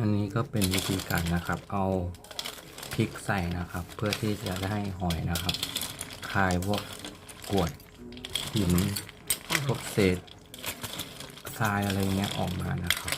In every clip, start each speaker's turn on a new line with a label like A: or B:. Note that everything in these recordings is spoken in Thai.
A: อันนี้ก็เป็นวิธีการนะครับ เอาพริกใส่นะครับ เพื่อที่จะได้หอยนะครับ คายพวกกวดหินพวกเศษทรายอะไรเงี้ยออกมานะครับ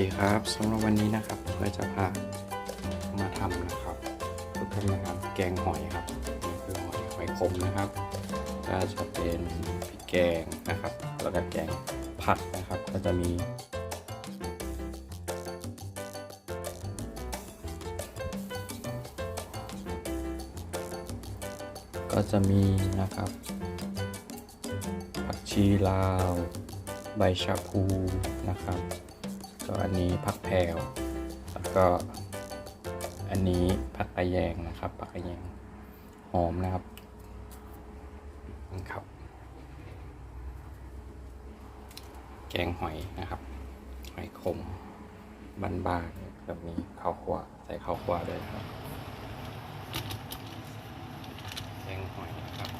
A: ดีครับสำหรับวันนี้นะครับเพื่อจะพามาทำนะครับเพื่อมาทำแกงหอยครับนี่คือหอยหอยขมนะครับก็จะเป็นพริกแกงนะครับ แล้วก็แกงผัดนะครับ ก็จะมีก็จะมีนะครับผักชีลาว ใบชะพูนะครับ ก็อันนี้ผักแพรวแล้วก็อันนี้ผักกระแยงนะครับผักกระแยงหอมนะครับนะครับ แกงหอยนะครับ หอยขมบานๆแบบนี้ข้าวคั่วใส่ข้าวคั่วด้วยครับแกงหอยนะครับ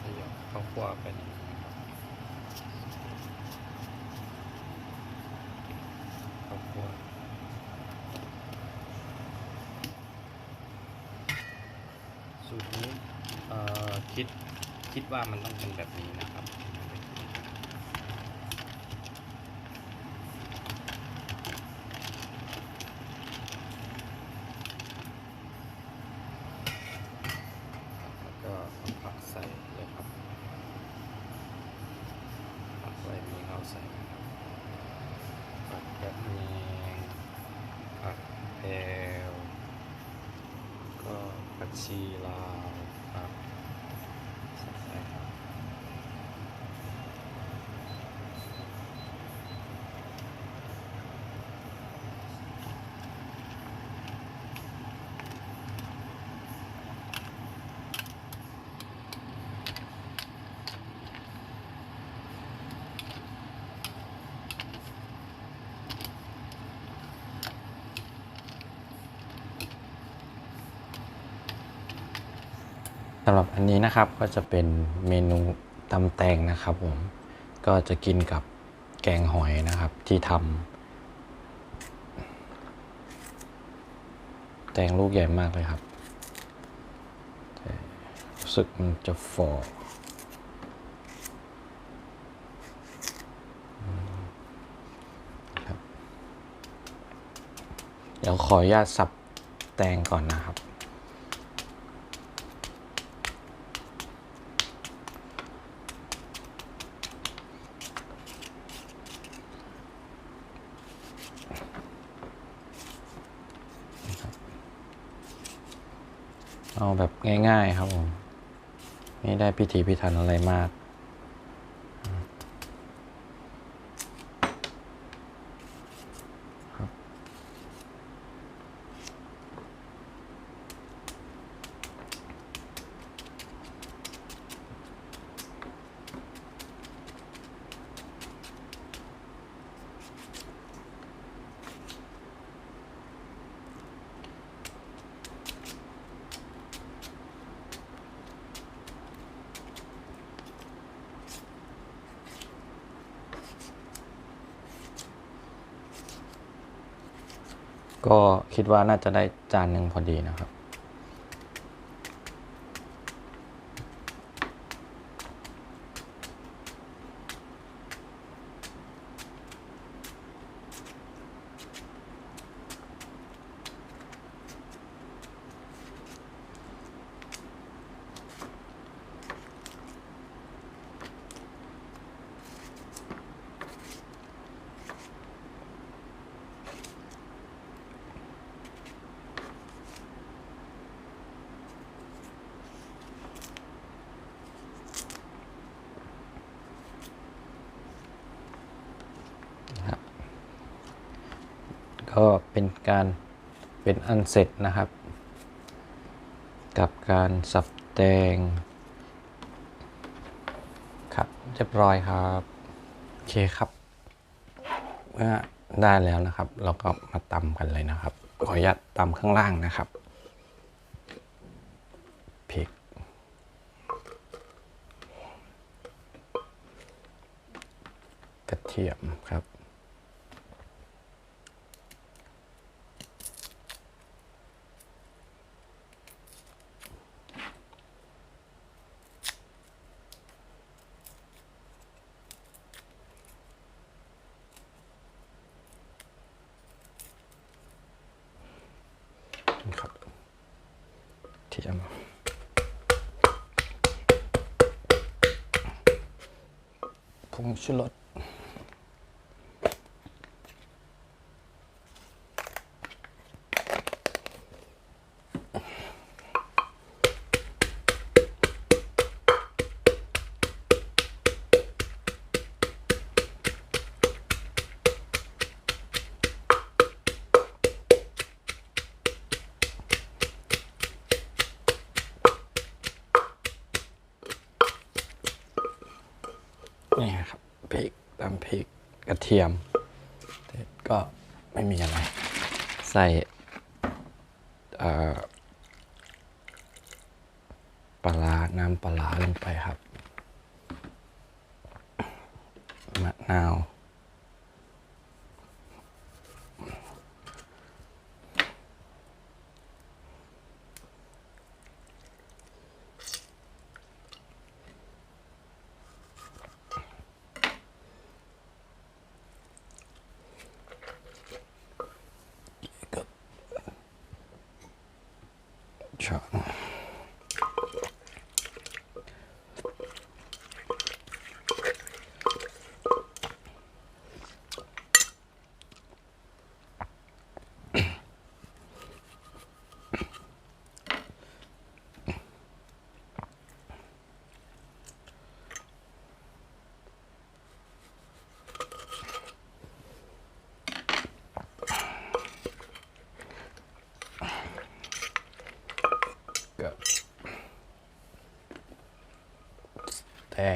A: ขยับ อบกันข้าวคั่วสูตรนี้คิดคิดว่ามันต้องเป็นแบบนี้นะครับแล้วก็เอาผักใส่เลยครับผักอะไรมีเอาใส่นะครับผักกระเนียงผักแพรวก็ผักชีลาวครับใส่ใส่ครับ สำหรับอันนี้นะครับก็จะเป็นเมนูตำแตงนะครับผมก็จะกินกับแกงหอยนะครับที่ทำแตงลูกใหญ่มากเลยครับรู้สึกมันจะฟอรับเดี๋ยวขออนุญาตสับแตงก่อนนะครับ เอาแบบง่าย ๆ ครับผม ไม่ได้พิธีพิถันอะไรมาก ก็คิดว่าน่าจะได้จานหนึ่งพอดีนะครับ ก็เป็นการเป็นอันเสร็จนะครับ กับการสับแตงครับเรียบร้อยครับโอเคครับเมื่อได้แล้วนะครับ เราก็มาตำกันเลยนะครับ ขออนุญาตตำข้างล่างนะครับพริกกระเทียมครับ เทียมผงชูรส นี่ครับพริกตำพริกกระเทียมเสร็จก็ไม่มีอะไร ใส่ปลาน้ำปลาลงไปครับมะนาว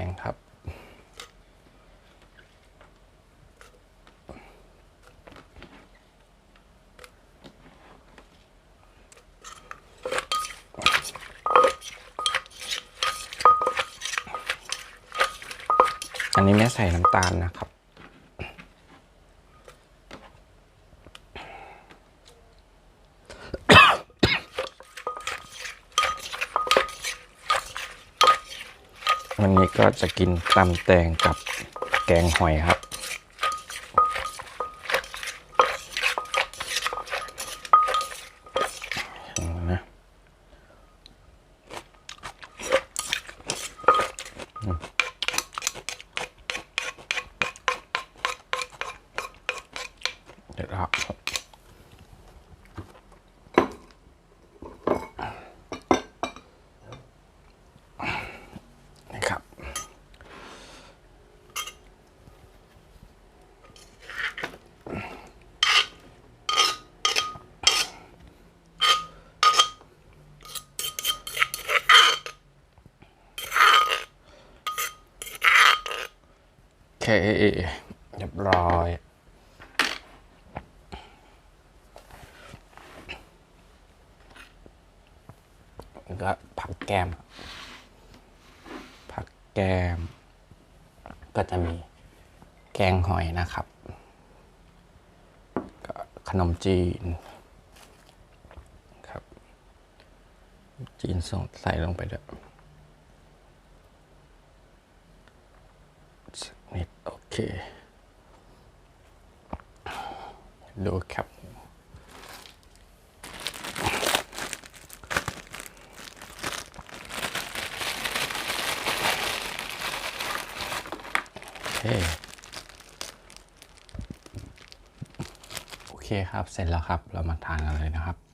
A: งครับ อันนี้ไม่ใส่น้ำตาลนะครับ วันนี้ก็จะกินตำแตงกับแกงหอยครับ นะอืมเดี๋ยวครับ นี่ครับ โอ เคเรียบร้อยแล้วก็ผักแก้มผักแก้มก็จะมีแกงหอยนะครับก็ขนมจีนครับ จีนส่งใส่ลงไปด้วยสักนิดโอ เคดูครับโอเคโอเคครับ เสร็จแล้วครับ เรามาทานกันเลยนะครับ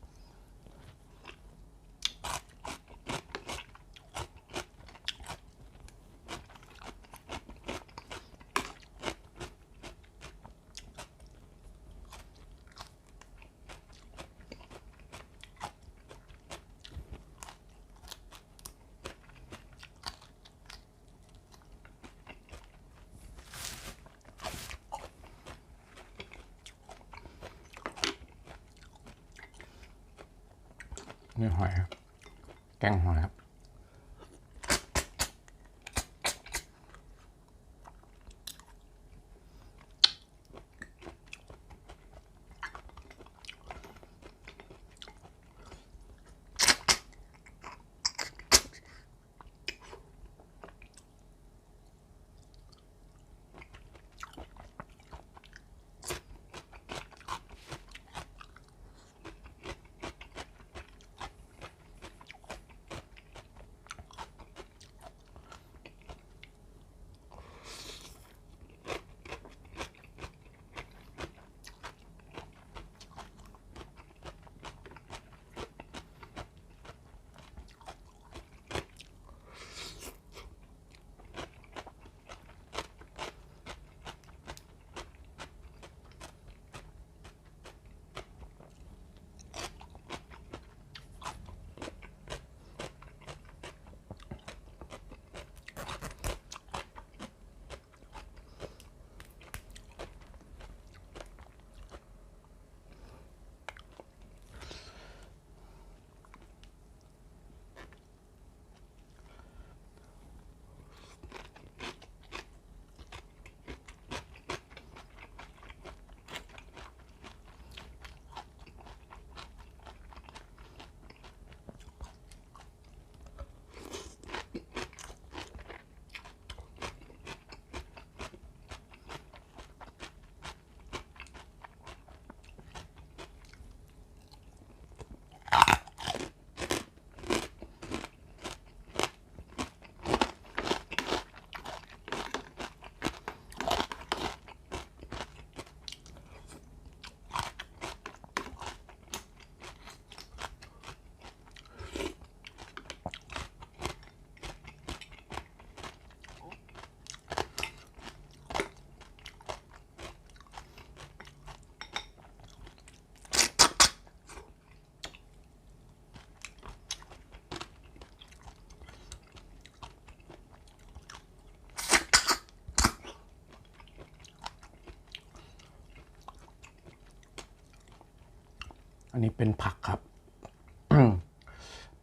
A: อันนี้เป็นผักครับ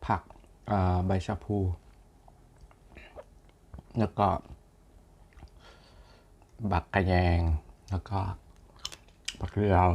A: ผักใบชะพู แล้วก็ บักกระแยง แล้วก็ผักเรียว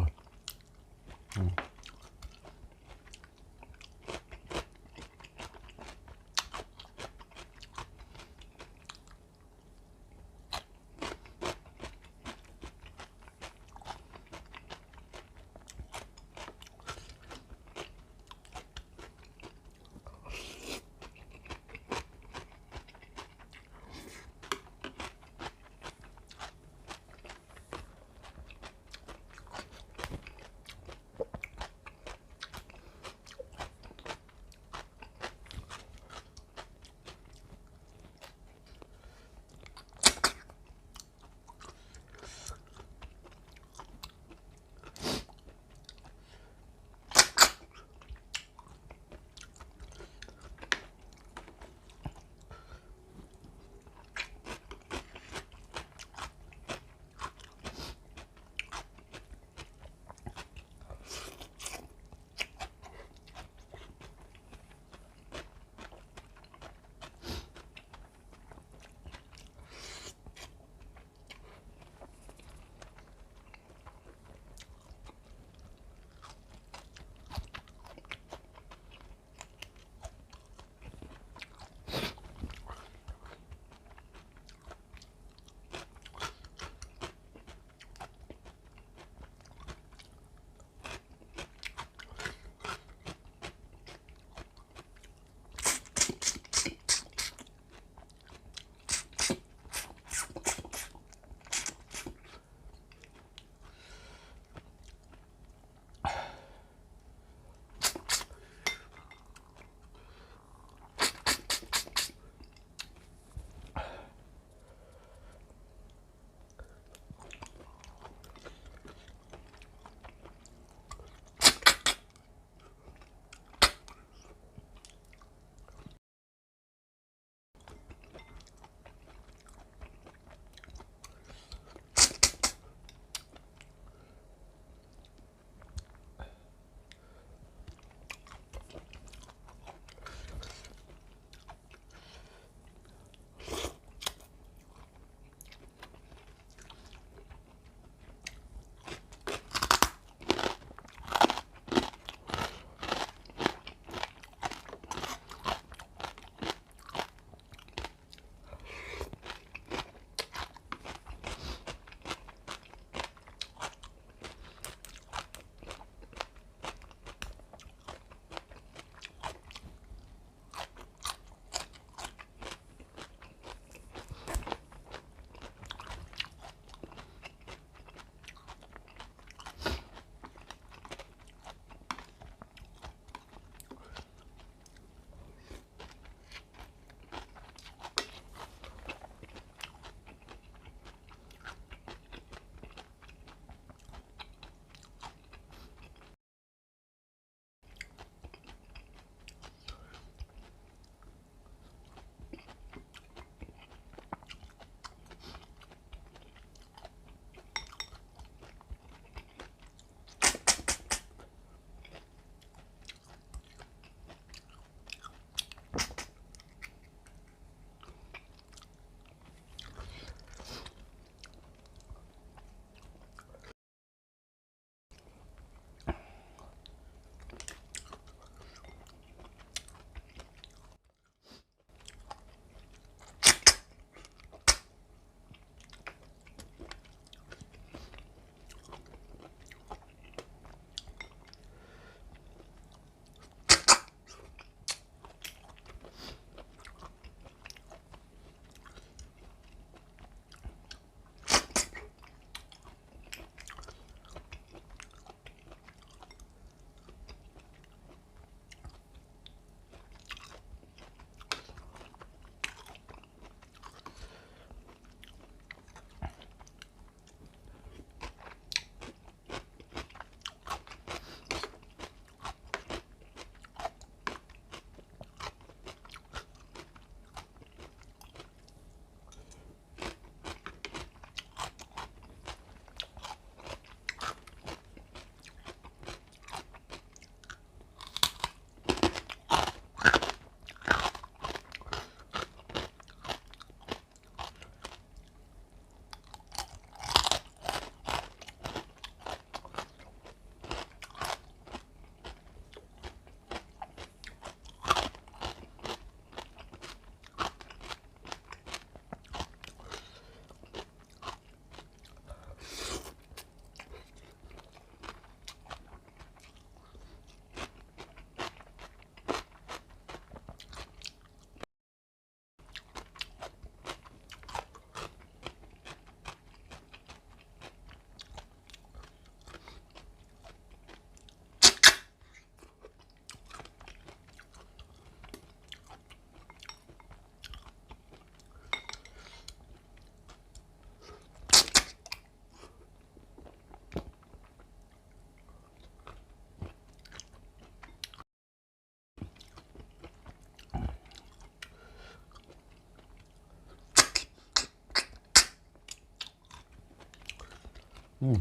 A: อืม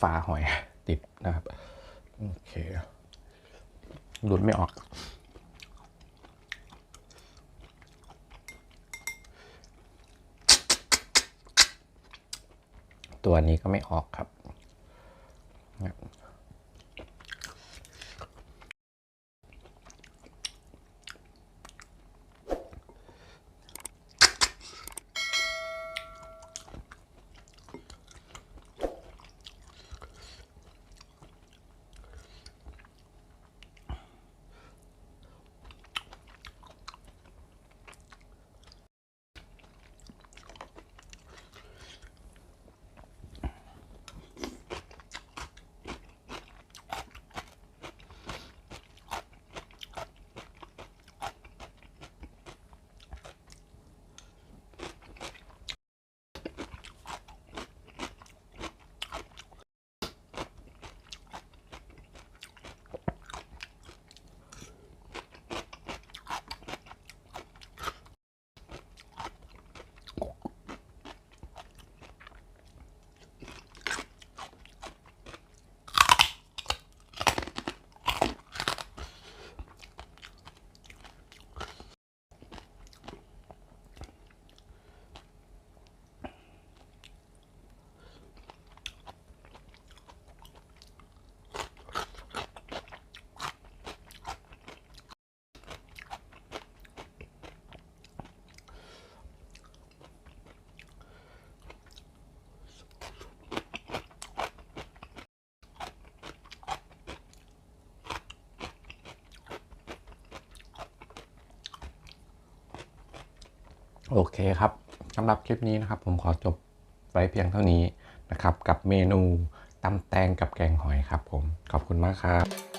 A: ฝาหอยติดนะครับ โอเคหลุดไม่ออกตัวนี้ก็ไม่ออกครับ เโอเคครับสำหรับคลิปนี้นะครับ ผมขอจบไว้เพียงเท่านี้นะครับ กับเมนูตำแตงกับแกงหอยครับผม ขอบคุณมากครับ